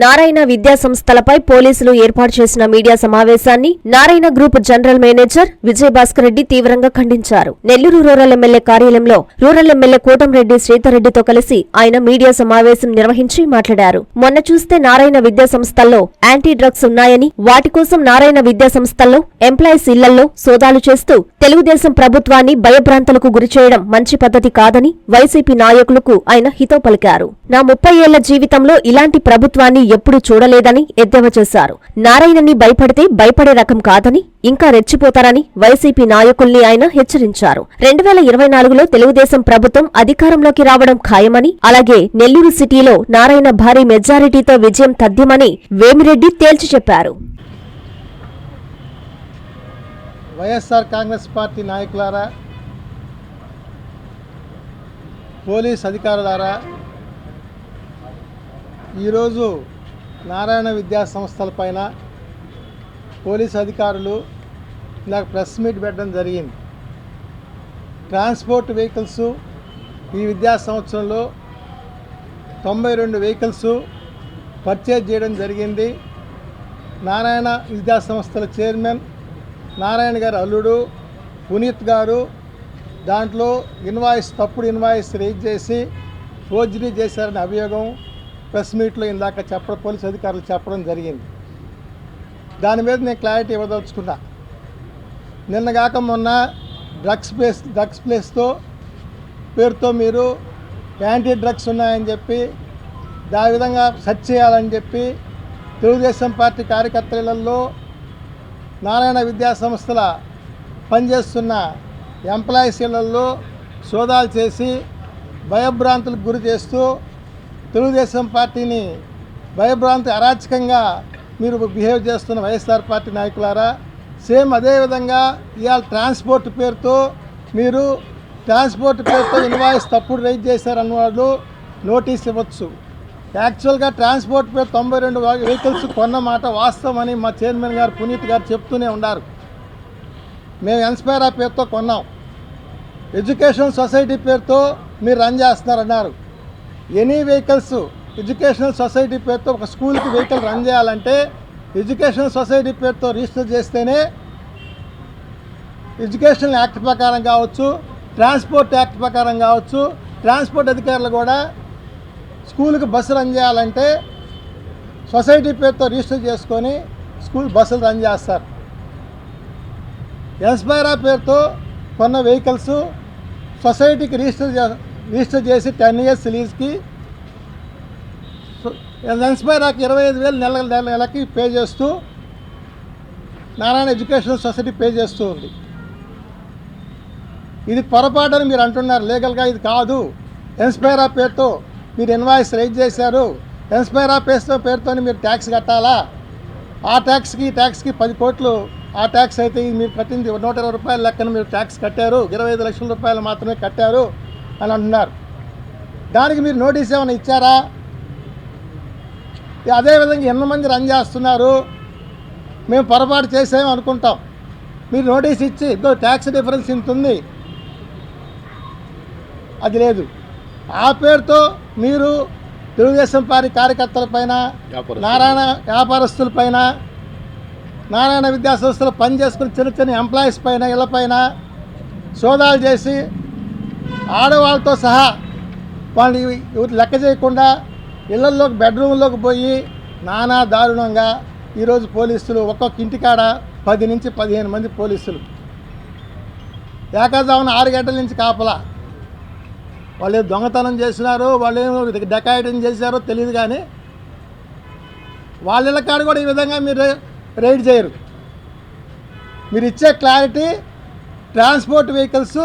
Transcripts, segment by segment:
నారాయణ విద్యా సంస్థలపై పోలీసులు ఏర్పాటు చేసిన మీడియా సమావేశాన్ని Narayana group general manager Vijayabhaskar Reddy తీవ్రంగా ఖండించారు. నెల్లూరు రూరల్ ఎమ్మెల్యే కార్యాలయంలో రూరల్ ఎమ్మెల్యే కోటంరెడ్డి శ్రీధర్రెడ్డితో కలిసి ఆయన మీడియా సమావేశం నిర్వహించి మాట్లాడారు. మొన్న చూస్తే నారాయణ విద్యా సంస్థల్లో యాంటీ డ్రగ్స్ ఉన్నాయని వాటి కోసం నారాయణ విద్యా సంస్థల్లో ఎంప్లాయీస్ ఇళ్ళలో సోదాలు చేస్తూ తెలుగుదేశం ప్రభుత్వాన్ని భయభ్రాంతలకు గురిచేయడం మంచి పద్ధతి కాదని వైసీపీ నాయకులకు ఆయన హితో పలికారు. నా ముప్పై ఏళ్ళ జీవితంలో ఇలాంటి ప్రభుత్వాన్ని ఎప్పుడూ చూడలేదని ఎద్దేవా చేశారు. నారాయణని భయపడితే భయపడే రకం కాదని ఇంకా రెచ్చిపోతారని వైసీపీ నాయకుల్ని ఆయన హెచ్చరించారు. రెండు వేల ఇరవై నాలుగులో తెలుగుదేశం ప్రభుత్వం అధికారంలోకి రావడం ఖాయమని అలాగే నెల్లూరు సిటీలో నారాయణ భారీ మెజారిటీతో విజయం తథ్యమని వేమిరెడ్డి తేల్చి చెప్పారు. వైఎస్ఆర్ కాంగ్రెస్ పార్టీ నాయకులారా పోలీస్ అధికారులారా ఈరోజు నారాయణ విద్యా సంస్థలపైన పోలీస్ అధికారులు నాకు ప్రెస్ మీట్ పెట్టడం జరిగింది. ట్రాన్స్పోర్ట్ వెహికల్స్ ఈ విద్యా సంవత్సరంలో తొంభై రెండు వెహికల్స్ పర్చేజ్ చేయడం జరిగింది. నారాయణ విద్యా సంస్థల చైర్మన్ నారాయణ గారు అల్లుడు పునీత్ గారు దాంట్లో ఇన్వాయిస్ తప్పుడు ఇన్వాయిస్ రేజ్ చేసి ఫోర్జరీ చేశారని అభియోగం ప్రెస్ మీట్లో ఇందాక చెప్పడం పోలీస్ అధికారులు చెప్పడం జరిగింది. దాని మీద నేను క్లారిటీ ఇవ్వదలుచుకున్నా. నిన్నగాక మొన్న డ్రగ్స్ ప్లేస్ డ్రగ్స్ ప్లేస్తో పేరుతో మీరు యాంటీ డ్రగ్స్ ఉన్నాయని చెప్పి దా విధంగా సెర్చ్ చేయాలని చెప్పి తెలుగుదేశం పార్టీ కార్యకర్తలలో నారాయణ విద్యా సంస్థల పనిచేస్తున్న ఎంప్లాయీస్లలో సోదాలు చేసి భయభ్రాంతులకు గురి చేస్తూ తెలుగుదేశం పార్టీని భయభ్రాంతి అరాచకంగా మీరు బిహేవ్ చేస్తున్న వైఎస్ఆర్ పార్టీ నాయకులారా సేమ్ అదేవిధంగా ఇవాళ ట్రాన్స్పోర్ట్ పేరుతో మీరు ట్రాన్స్పోర్ట్ పేరుతో ఇన్వాయిస్ తప్పుడు రైజ్ చేశారన్న వాళ్ళు నోటీస్ ఇవ్వచ్చు. యాక్చువల్గా ట్రాన్స్పోర్ట్ పేరు తొంభై రెండు వెహికల్స్ కొన్న మాట వాస్తవమని మా చైర్మన్ గారు పునీత్ గారు చెప్తూనే ఉన్నారు. మేము ఎన్స్పైర్ ఆ పేరుతో కొన్నాం. ఎడ్యుకేషన్ సొసైటీ పేరుతో మీరు రన్ చేస్తున్నారన్నారు. ఎనీ వెహికల్స్ ఎడ్యుకేషనల్ సొసైటీ పేరుతో ఒక స్కూల్కి వెహికల్ రన్ చేయాలంటే ఎడ్యుకేషనల్ సొసైటీ పేరుతో రిజిస్టర్ చేస్తేనే ఎడ్యుకేషనల్ యాక్ట్ ప్రకారం కావచ్చు ట్రాన్స్పోర్ట్ యాక్ట్ ప్రకారం కావచ్చు ట్రాన్స్పోర్ట్ అధికారులు కూడా స్కూల్కి బస్సు రన్ చేయాలంటే సొసైటీ పేరుతో రిజిస్టర్ చేసుకొని స్కూల్ బస్సులు రన్ చేస్తారు. ఎన్స్పైరా పేరుతో కొన్న వెహికల్స్ సొసైటీకి రిజిస్టర్ చే రిజిస్టర్ చేసి టెన్ ఇయర్స్ లీజ్కి ఎన్స్పైరాకి ఇరవై ఐదు వేలు నెల నెల నెలకి పే చేస్తూ నారాయణ ఎడ్యుకేషనల్ సొసైటీ పే చేస్తూ ఉంది. ఇది పొరపాటు మీరు అంటున్నారు. లీగల్గా ఇది కాదు. ఎన్స్పైరా పేరుతో మీరు ఇన్వాయిస్ రైజ్ చేశారు. ఎన్స్పైరా పేస్తో పేరుతో మీరు ట్యాక్స్ కట్టాలా? ఆ ట్యాక్స్కి ట్యాక్స్కి పది కోట్లు ఆ ట్యాక్స్ అయితే మీరు కట్టింది నూట ఇరవై రూపాయల లెక్కన మీరు ట్యాక్స్ కట్టారు. ఇరవై ఐదు లక్షల రూపాయలు మాత్రమే కట్టారు. అని అంటున్నారు. దానికి మీరు నోటీస్ ఏమైనా ఇచ్చారా? అదేవిధంగా ఎంతమంది రన్ చేస్తున్నారు. మేము పొరపాటు చేసాము అనుకుంటాం. మీరు నోటీస్ ఇచ్చి ఇదో ట్యాక్స్ డిఫరెన్స్ ఇంత ఉంది. అది లేదు. ఆ పేరుతో మీరు తెలుగుదేశం పార్టీ కార్యకర్తలపైన నారాయణ వ్యాపారస్తులపైన నారాయణ విద్యా సంస్థలో పనిచేసుకుని చిన్న చిన్న ఎంప్లాయీస్ పైన ఇళ్ళపైన సోదాలు చేసి ఆడవాళ్ళతో సహా వాళ్ళు ఎవరు లెక్క చేయకుండా ఇళ్ళలోకి బెడ్రూమ్లోకి పోయి నానా దారుణంగా ఈరోజు పోలీసులు ఒక్కొక్క ఇంటికాడ పది నుంచి పదిహేను మంది పోలీసులు. ఏకాజామున ఆరు గంటల నుంచి కాపలా. వాళ్ళు దొంగతనం చేసినారో వాళ్ళు ఏమో చేశారో తెలియదు కానీ వాళ్ళ కాడ కూడా ఈ విధంగా మీరు రైడ్ చేయరు. మీరు ఇచ్చే clarity transport vehicles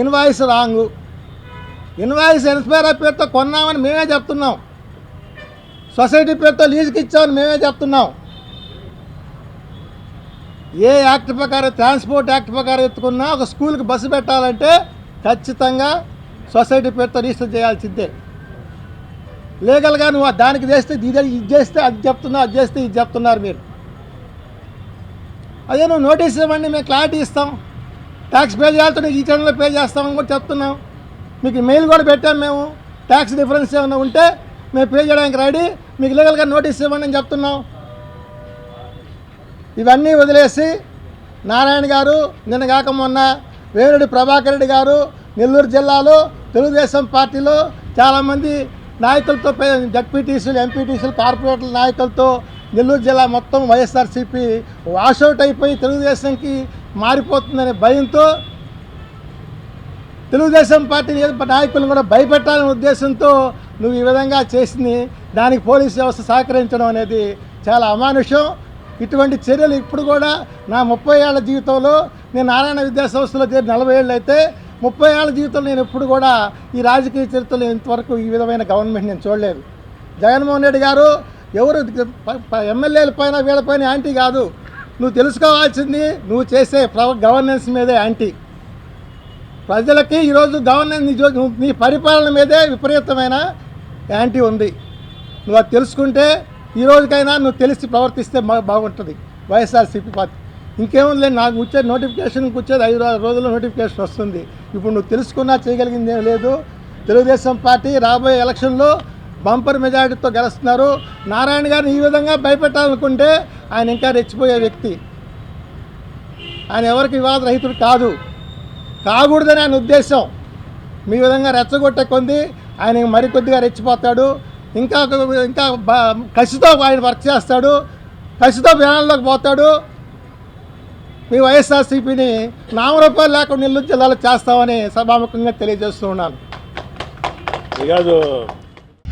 invoice wrong. Invoice inspire పేరుతో కొన్నామని మేమే చెప్తున్నాం. సొసైటీ పేరుతో లీజుకి ఇచ్చామని మేమే చెప్తున్నాం. ఏ యాక్ట్ ప్రకారం ట్రాన్స్పోర్ట్ యాక్ట్ ప్రకారం ఎత్తుకున్నా ఒక స్కూల్కి బస్సు పెట్టాలంటే ఖచ్చితంగా సొసైటీ పేరుతో రిజిస్టర్ చేయాల్సిందే. లీగల్గా నువ్వు దానికి చేస్తే ఇది ఇది చేస్తే అది చెప్తున్నావు అది చేస్తే ఇది చెప్తున్నారు మీరు. అదే నువ్వు నోటీస్ ఇవ్వండి మేము క్లారిటీ ఇస్తాం. ట్యాక్స్ పే చేయాలంటే ఈ టైంలో పే చేస్తామని కూడా చెప్తున్నాం. మీకు మెయిల్ కూడా పెట్టాం మేము. ట్యాక్స్ డిఫరెన్స్ ఏమైనా ఉంటే మేము పే చేయడానికి రెడీ మీకు లీగల్గా నోటీస్ ఇవ్వండి అని చెప్తున్నాం. ఇవన్నీ వదిలేసి నారాయణ గారు నిన్న కాక మొన్న వేమిరెడ్డి ప్రభాకర్ రెడ్డి గారు నెల్లూరు జిల్లాలో తెలుగుదేశం పార్టీలో చాలామంది నాయకులతో జడ్పీటీసీలు ఎంపీటీసీలు కార్పొరేటర్ల నాయకులతో నెల్లూరు జిల్లా మొత్తం వైఎస్ఆర్సీపీ వాషౌట్ అయిపోయి తెలుగుదేశంకి మారిపోతుందనే భయంతో తెలుగుదేశం పార్టీ నాయకులను కూడా భయపెట్టాలనే ఉద్దేశంతో నువ్వు ఈ విధంగా చేసింది దానికి పోలీస్ వ్యవస్థ సహకరించడం అనేది చాలా అమానుషం. ఇటువంటి చర్యలు ఇప్పుడు కూడా నా ముప్పై ఏళ్ళ జీవితంలో నేను నారాయణ విద్యాసంస్థలో చేరి నలభై ఏళ్ళు అయితే ముప్పై ఏళ్ళ జీవితంలో నేను ఎప్పుడు కూడా ఈ రాజకీయ చరిత్రలో ఇంతవరకు ఈ విధమైన గవర్నమెంట్ నేను చూడలేదు. జగన్మోహన్ రెడ్డి గారు ఎవరు ఎమ్మెల్యేల పైన వీళ్ళపైన యాంటీ కాదు. నువ్వు తెలుసుకోవాల్సింది నువ్వు చేసే గవర్నెన్స్ మీదే యాంటీ ప్రజలకి ఈరోజు గవర్నెన్స్ నీ నీ పరిపాలన మీదే విపరీతమైన యాంటీ ఉంది. నువ్వు అది తెలుసుకుంటే ఈ రోజుకైనా నువ్వు తెలిసి ప్రవర్తిస్తే బాగుంటుంది. YSRCP party. ఇంకేముంది లేదు నాకు వచ్చే నోటిఫికేషన్ వచ్చేది ఐదు రోజుల్లో నోటిఫికేషన్ వస్తుంది. ఇప్పుడు నువ్వు తెలుసుకున్నా చేయగలిగింది ఏం లేదు. తెలుగుదేశం పార్టీ రాబోయే ఎలక్షన్లో బంపర్ మెజారిటీతో గెలుస్తున్నారు. నారాయణ గారిని ఈ విధంగా భయపెట్టాలనుకుంటే ఆయన ఇంకా రెచ్చిపోయే వ్యక్తి. ఆయన ఎవరికి వివాద రహితుడు కాదు. కాకూడదని ఆయన ఉద్దేశం. మీ విధంగా రెచ్చగొట్టే కొంది ఆయన మరికొద్దిగా రెచ్చిపోతాడు. ఇంకా ఇంకా కసితో ఆయన వర్క్ చేస్తాడు. కసితో జనాల్లోకి పోతాడు. మీ వైఎస్ఆర్సీపీని నామరూపాలు లేకుండా నెల్లూరు జిల్లాలో చేస్తామని సభాముఖంగా తెలియజేస్తూ ఉన్నాను. కాదు